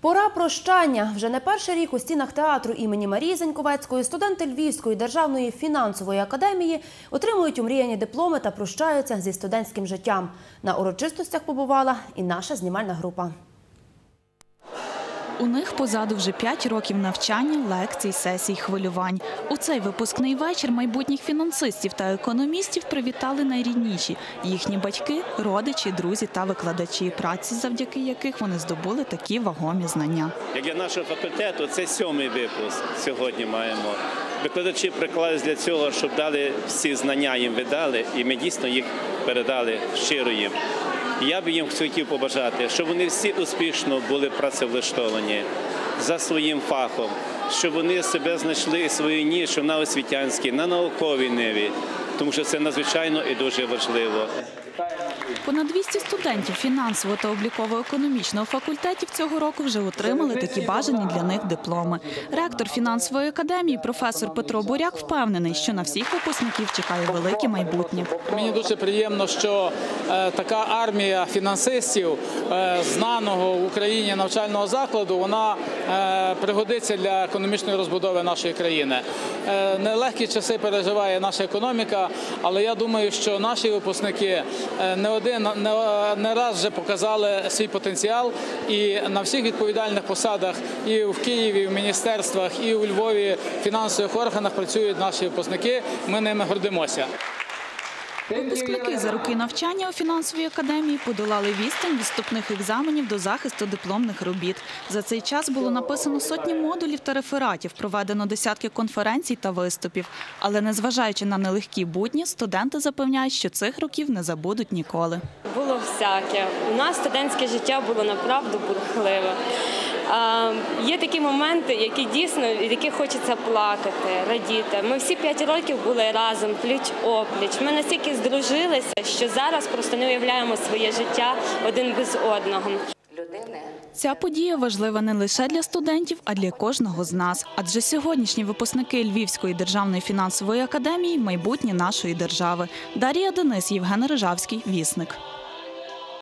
Пора прощання. Вже не перший рік у стінах театру імені Марії Заньковецької студенти Львівської державної фінансової академії отримують умріяні дипломи та прощаються зі студентським життям. На урочистостях побувала і наша знімальна група. У них позаду вже 5 років навчання, лекцій, сесій, хвилювань. У цей випускний вечір майбутніх фінансистів та економістів привітали найрідніші – їхні батьки, родичі, друзі та викладачі праці, завдяки яких вони здобули такі вагомі знання. Як для нашого факультету, це сьомий випуск сьогодні маємо. Викладачі приклались для цього, щоб дали всі знання їм видали, і ми дійсно їх передали щиро їм. Я би їм хотів побажати, щоб вони всі успішно були працевлаштовані за своїм фахом, щоб вони себе знайшли свою нішу на освітянській, на науковій ниві, тому що це надзвичайно і дуже важливо. Понад 200 студентів фінансово та обліково-економічного факультетів цього року вже отримали такі бажані для них дипломи. Ректор фінансової академії, професор Петро Буряк, впевнений, що на всіх випускників чекає велике майбутнє. Мені дуже приємно, що е, така армія фінансистів е, знаного в Україні навчального закладу вона е, пригодиться для економічної розбудови нашої країни. Нелегкі часи переживає наша економіка, але я думаю, що наші випускники не один не, не раз вже показали свій потенціал і на всіх відповідальних посадах і в Києві, і в міністерствах, і у Львові в фінансових органах працюють наші випускники. Ми ними гордимося. Випускники за роки навчання у фінансовій академії подолали відстань відступних екзаменів до захисту дипломних робіт. За цей час було написано сотні модулів та рефератів, проведено десятки конференцій та виступів. Але незважаючи на нелегкі будні, студенти запевняють, що цих років не забудуть ніколи. Було всяке. У нас студентське життя було направду бурхливе. Є такі моменти, які дійсно від яких хочеться плакати, радіти. Ми всі п'ять років були разом, пліч опліч. Ми настільки здружилися, що зараз просто не уявляємо своє життя один без одного. Ця подія важлива не лише для студентів, а для кожного з нас. Адже сьогоднішні випускники Львівської державної фінансової академії майбутнє нашої держави. Дар'я Денис, Євген Рижавський, Вісник.